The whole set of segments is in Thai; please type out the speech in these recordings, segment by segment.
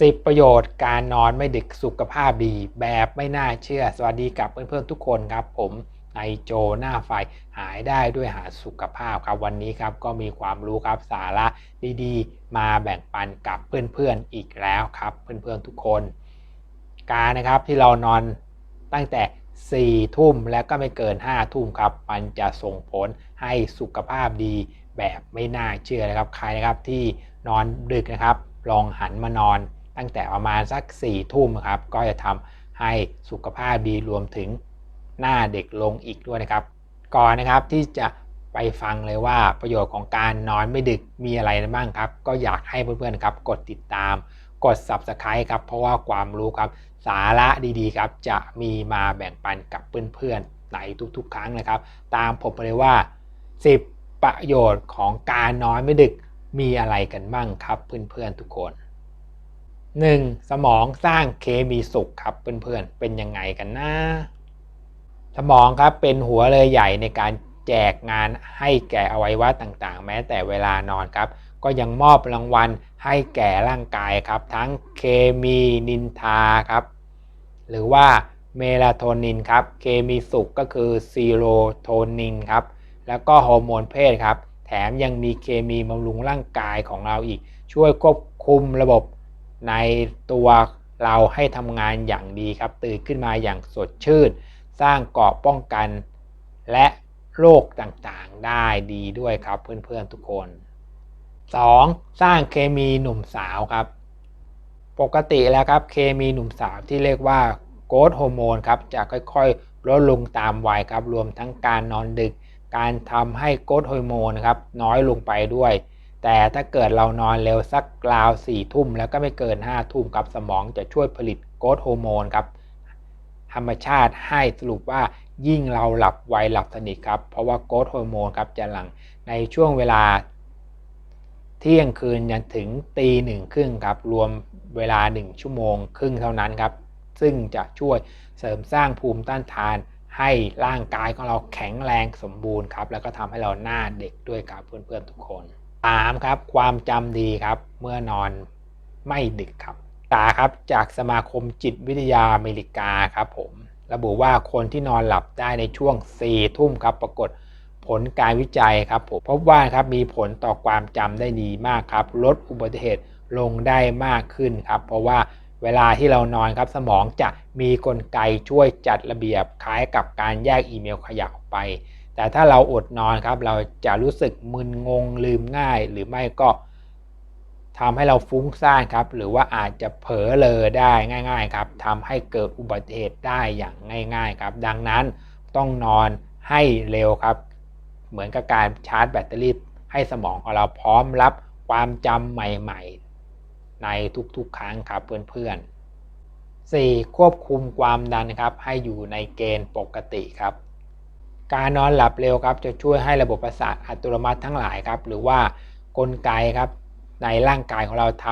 10 ประโยชน์การนอนไม่ดึกสุขภาพดี แบบไม่น่าเชื่อ สวัสดีกับเพื่อนๆทุกคนครับ ผมนายโจหน้าไฟหายได้ด้วยหาสุขภาพครับวันนี้ครับก็มีความรู้ครับสาระดีๆ มาแบ่งปันกับเพื่อนๆอีกแล้วครับ เพื่อนๆทุกคน การนะครับที่เรานอนตั้งแต่ 4 ทุ่มแล้วก็ไม่เกิน 5 ทุ่มครับ มันจะส่งผลให้สุขภาพดีแบบไม่น่าเชื่อนะครับใครนะครับที่นอนดึกนะครับ ลองหันมานอน ตั้งแต่ประมาณสัก4ี่ทุ่มครับก็จะทำให้สุขภาพดีรวมถึงหน้าเด็กลงอีกด้วยนะครับ ก่อนนะครับที่จะไปฟังเลยว่าประโยชน์ของการนอนไม่ดึกมีอะไรบ้างครับ ก็อยากให้เพื่อนๆครับกดติดตาม กด subscribe ครับ เพราะว่าความรู้ครับสาระดีๆครับจะมีมาแบ่งปันกับเพื่อนๆในทุกๆ ครั้งนะครับ ตามผมไปเลยว่า 10 ประโยชน์ของการนอนไม่ดึกมีอะไรกันบ้างครับเพื่อนๆทุกคน 1. สมองสร้างเคมีสุขครับเพื่อนๆ เป็นยังไงกันนะ สมองครับเป็นหัวเลยใหญ่ในการแจกงานให้แก่อวัยวะต่างๆ แม้แต่เวลานอนครับ ก็ยังมอบรางวัลให้แก่ร่างกายครับ ทั้งเคมีนินทาครับ หรือว่าเมลาโทนินครับ เคมีสุขก็คือซีโรโทนินครับ แล้วก็ฮอร์โมนเพศครับ แถมยังมีเคมีบำรุงร่างกายของเราอีก ช่วยควบคุมระบบ ในตัวเราให้ทำงานอย่างดีครับ ตื่นขึ้นมาอย่างสดชื่น สร้างเกราะป้องกันและโรคต่างๆได้ดีด้วยครับเพื่อนๆทุกคน 2. สร้างเคมีหนุ่มสาวครับ ปกติแล้วครับเคมีหนุ่มสาวที่เรียกว่าโกรทฮอร์โมนครับจะค่อยๆลดลงตามวัยครับรวมทั้งการนอนดึก การทำให้โกรทฮอร์โมนครับน้อยลงไปด้วย แต่ถ้าเกิดเรานอนเร็วสักราวสี่ทุ่มแล้วก็ไม่เกิน5้าทุ่มครับสมองจะช่วยผลิตโกรทฮอร์โมนครับธรรมชาติให้สรุปว่ายิ่งเราหลับไวหลับสนิทครับ เพราะว่าโกรทฮอร์โมนครับจะหลั่งในช่วงเวลา เที่ยงคืนยันถึงตีหนึ่งครึ่งครับ รวมเวลา 1 ชั่วโมงครึ่งเท่านั้นครับ ซึ่งจะช่วยเสริมสร้างภูมิต้านทาน ให้ร่างกายของเราแข็งแรงสมบูรณ์ครับ แล้วก็ทำให้เราหน้าเด็กด้วยครับเพื่อนๆทุกคน 3. ครับ ความจำดีครับ เมื่อนอนไม่ดึกครับตาครับจากสมาคมจิตวิทยาอเมริกาครับผม ระบุว่าคนที่นอนหลับได้ในช่วง 4 ทุ่มครับ ปรากฏผลการวิจัยครับผมพบว่าครับมีผลต่อความจำได้ดีมากครับ ลดอุบัติเหตุลงได้มากขึ้นครับ เพราะว่าเวลาที่เรานอนครับสมองจะมีกลไกช่วยจัดระเบียบคล้ายกับการแยกอีเมลขยะออกไป แต่ถ้าเราอดนอนครับ เราจะรู้สึกมึนงงลืมง่าย หรือไม่ก็ทำให้เราฟุ้งซ่านครับ หรือว่าอาจจะเผลอเลอได้ง่าย ๆ ครับทำให้เกิดอุบัติเหตุได้อย่างง่าย ๆ ครับ ดังนั้นต้องนอนให้เร็วครับ เหมือนกับการชาร์จแบตเตอรี่ให้สมองของเราพร้อมรับความจำใหม่ ๆ ในทุกๆ ครั้งครับเพื่อนๆ 4. ควบคุมความดันครับให้อยู่ในเกณฑ์ปกติครับ การนอนหลับเร็วครับจะช่วยให้ระบบประสาทอัตโนมัติทั้งหลายครับหรือว่ากลไกครับในร่างกายของเราท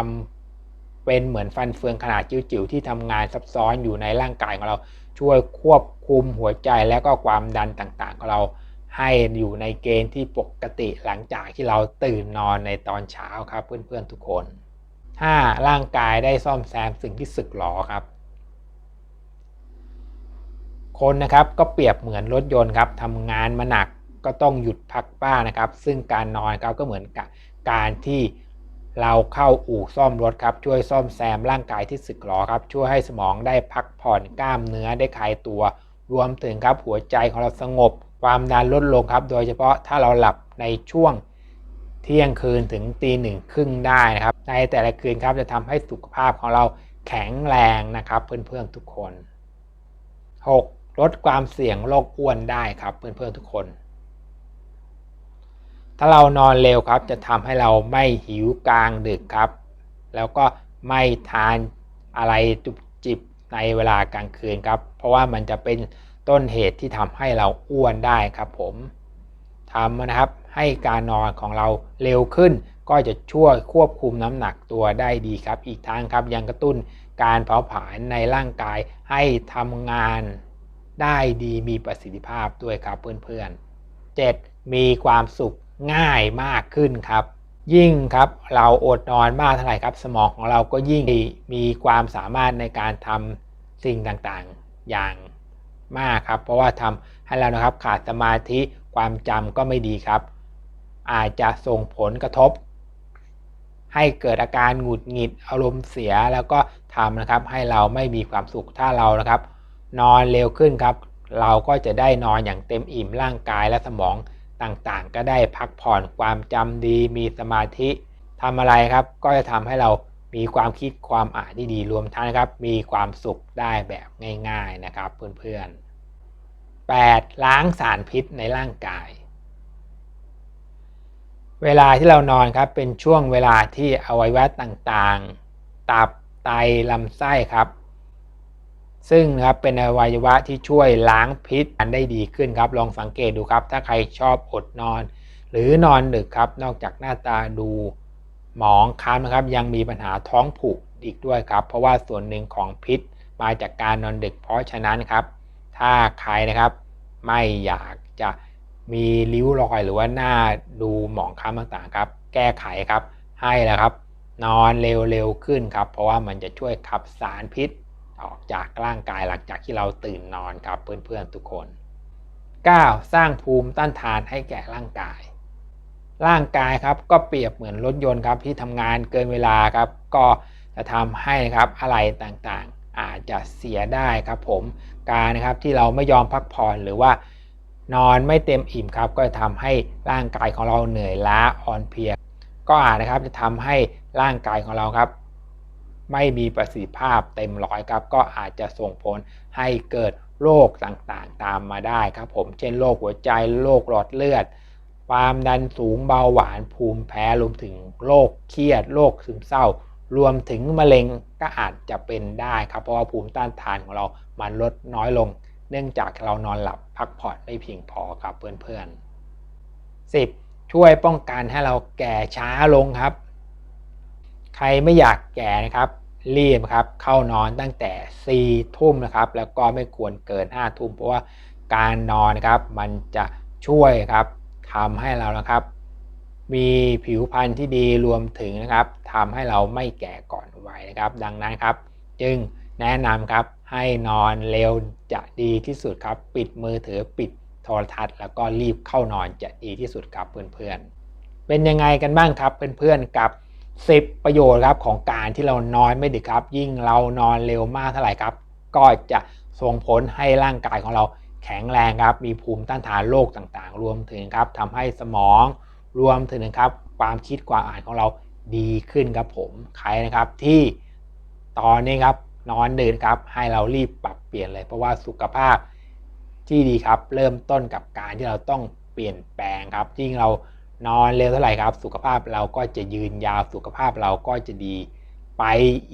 ำเป็นเหมือนฟันเฟืองขนาดจิ๋วๆที่ทำงานซับซ้อนอยู่ในร่างกายของเราช่วยควบคุมหัวใจและก็ความดันต่างๆของเราให้อยู่ในเกณฑ์ที่ปกติหลังจากที่เราตื่นนอนในตอนเช้าครับเพื่อนๆทุกคน 5. ร่างกายได้ซ่อมแซมสิ่งที่สึกหรอครับ คนนะครับก็เปรียบเหมือนรถยนต์ครับทำงานมาหนักก็ต้องหยุดพักบ้างนะครับ ซึ่งการนอนครับก็เหมือนกับการที่เราเข้าอู่ซ่อมรถครับ ช่วยซ่อมแซมร่างกายที่สึกหรอครับ ช่วยให้สมองได้พักผ่อนกล้ามเนื้อได้คลายตัว รวมถึงครับหัวใจของเราสงบ ความดันลดลงครับ โดยเฉพาะถ้าเราหลับในช่วงเที่ยงคืนถึงตีหนึ่งครึ่งได้นะครับ ในแต่ละคืนครับจะทำให้สุขภาพของเราแข็งแรงนะครับ เพื่อนๆทุกคน 6. ลดความเสี่ยงโรคอ้วนได้ครับเพื่อนๆทุกคน ถ้าเรานอนเร็วครับจะทำให้เราไม่หิวกลางดึกครับ แล้วก็ไม่ทานอะไรจุบจิบในเวลากลางคืนครับ เพราะว่ามันจะเป็นต้นเหตุที่ทำให้เราอ้วนได้ครับผมทำนะครับให้การนอนของเราเร็วขึ้น ก็จะช่วยควบคุมน้ำหนักตัวได้ดีครับ อีกทางครับยังกระตุ้นการเผาผลาญในร่างกายให้ทำงาน ได้ดีมีประสิทธิภาพด้วยครับเพื่อนๆ 7. มีความสุขง่ายมากขึ้นครับ ยิ่งครับเราอดนอนมากเท่าไหร่ครับ สมองของเราก็ยิ่งมีความสามารถในการทำสิ่งต่างๆอย่างมากครับ เพราะว่าทำให้เรานะครับขาดสมาธิความจำก็ไม่ดีครับ อาจจะส่งผลกระทบ ให้เกิดอาการหงุดหงิดอารมณ์เสียแล้วก็ทำนะครับให้เราไม่มีความสุขถ้าเรานะครับ นอนเร็วขึ้นครับ เราก็จะได้นอนอย่างเต็มอิ่มร่างกายและสมองต่างๆ ก็ได้พักผ่อนความจำดีมีสมาธิทำอะไรครับ ก็จะทำให้เรามีความคิดความอ่านที่ดีรวมทั้งครับ มีความสุขได้แบบง่าย ๆนะครับ เพื่อนๆ 8. ล้างสารพิษในร่างกาย เวลาที่เรานอนครับเป็นช่วงเวลาที่อวัยวะต่างๆ ตับไตลำไส้ครับ ซึ่งครับเป็นอวัยวะที่ช่วยล้างพิษอันได้ดีขึ้นครับ ลองสังเกตดูครับ ถ้าใครชอบอดนอน หรือนอนดึกครับ นอกจากหน้าตาดูหมองคล้ำนะครับ ยังมีปัญหาท้องผูกอีกด้วยครับ เพราะว่าส่วนหนึ่งของพิษมาจากการนอนดึก เพราะฉะนั้นครับ ถ้าใครนะครับไม่อยากจะมีริ้วรอยหรือว่าหน้าดูหมองคล้ำต่างๆครับ แก้ไขครับให้แล้วครับ นอนเร็วๆขึ้นครับ เพราะว่ามันจะช่วยขับสารพิษ ออกจากร่างกายหลังจากที่เราตื่นนอนครับเพื่อนๆทุกคน 9. สร้างภูมิต้านทานให้แก่ร่างกาย ร่างกายครับก็เปรียบเหมือนรถยนต์ครับที่ทำงานเกินเวลาครับก็จะทำให้ครับอะไรต่างๆ อาจจะเสียได้ครับผมการนะครับที่เราไม่ยอมพักผ่อนหรือว่านอนไม่เต็มอิ่มครับก็จะทำให้ร่างกายของเราเหนื่อยล้าอ่อนเพลีย ก็อาจนะครับจะทำให้ร่างกายของเราครับ ไม่มีประสิทธิภาพเต็มร้อยครับ ก็อาจจะส่งผลให้เกิดโรคต่างๆ ตามมาได้ครับผม เช่นโรคหัวใจ โรคหลอดเลือด ความดันสูงเบาหวาน ภูมิแพ้ รวมถึงโรคเครียด โรคซึมเศร้า รวมถึงมะเร็งก็อาจจะเป็นได้ครับ เพราะว่าภูมิต้านทานของเรา มันลดน้อยลง เนื่องจากเรานอนหลับพักผ่อนไม่เพียงพอครับเพื่อนๆ 10. ช่วยป้องกันให้เราแก่ช้าลงครับ ใครไม่อยากแก่นะครับรีบครับเข้านอนตั้งแต่ 4 ทุ่มนะครับแล้วก็ไม่ควรเกิน 5 ทุ่มเพราะว่าการนอนนะครับมันจะช่วยครับทำให้เรานะครับ มีผิวพรรณที่ดีรวมถึงนะครับทำให้เราไม่แก่ก่อนวัยนะครับ ดังนั้นครับ จึงแนะนำครับให้นอนเร็วจะดีที่สุดครับ ปิดมือถือปิดโทรทัศน์ แล้วก็รีบเข้านอนจะดีที่สุดครับเพื่อนๆเป็นยังไงกันบ้างครับเพื่อนๆกับ 10 ประโยชน์ครับของการที่เรานอนไม่ดึกครับ ยิ่งเรานอนเร็วมากเท่าไหร่ครับ ก็จะส่งผลให้ร่างกายของเราแข็งแรงครับ มีภูมิต้านทานโรคต่างๆ รวมถึงครับทำให้สมองรวมถึงครับ ความคิดความอ่านของเราดีขึ้นครับผมใครนะครับที่ตอนนี้ครับนอนดึกครับให้เรารีบปรับเปลี่ยนเลย เพราะว่าสุขภาพที่ดีครับ เริ่มต้นกับการที่เราต้องเปลี่ยนแปลงครับยิ่งเรา นอนเร็วเท่าไหร่ครับ สุขภาพเราก็จะยืนยาวสุขภาพเราก็จะดีไป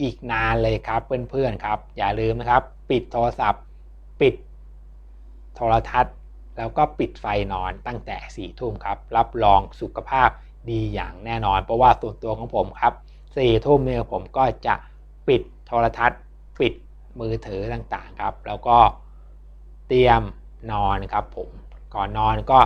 อีกนานเลยครับ เพื่อนๆครับ อย่าลืมนะครับ ปิดโทรศัพท์ ปิดโทรทัศน์ แล้วก็ปิดไฟนอนตั้งแต่สี่ทุ่มครับ รับรองสุขภาพดีอย่างแน่นอน เพราะว่าส่วนตัวของผมครับสี่ทุ่มเนี่ยผมก็จะปิดโทรทัศน์ ปิดมือถือต่างๆครับ แล้วก็เตรียมนอนครับผมก่อนนอนก็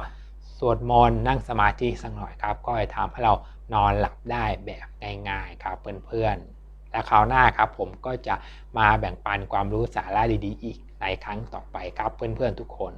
สวดมนต์นั่งสมาธิสักหน่อยครับ ก็จะทำให้เรานอนหลับได้แบบง่ายๆครับเพื่อนๆ และคราวหน้าครับผมก็จะมาแบ่งปันความรู้สาระดีๆ อีกในครั้งต่อไปครับเพื่อนๆทุกคน